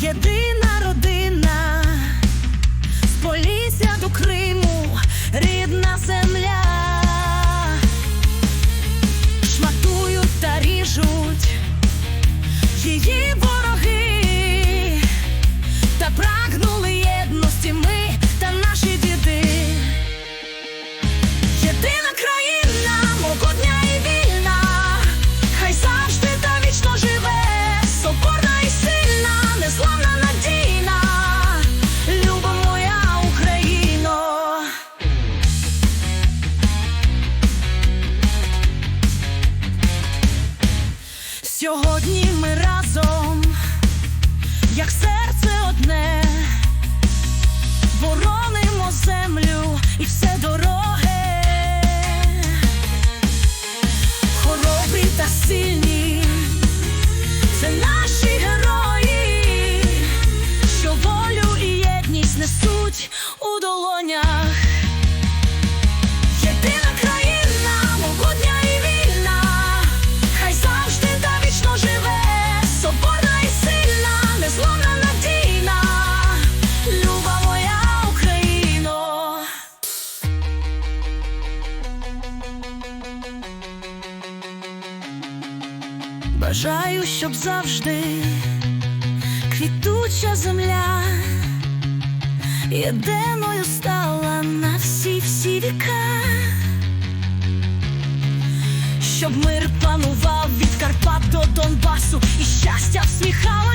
єдина родина, з Полісся до Криму, рідна земля, шматують та ріжуть її ворога. Сьогодні ми разом, як серце одне, боронимо землю і все дороге, хоробрі та сильні, це Бажаю, щоб завжди квітуча земля єдиною стала на всі всі віка, щоб мир панував від Карпат до Донбасу і щастя всміхало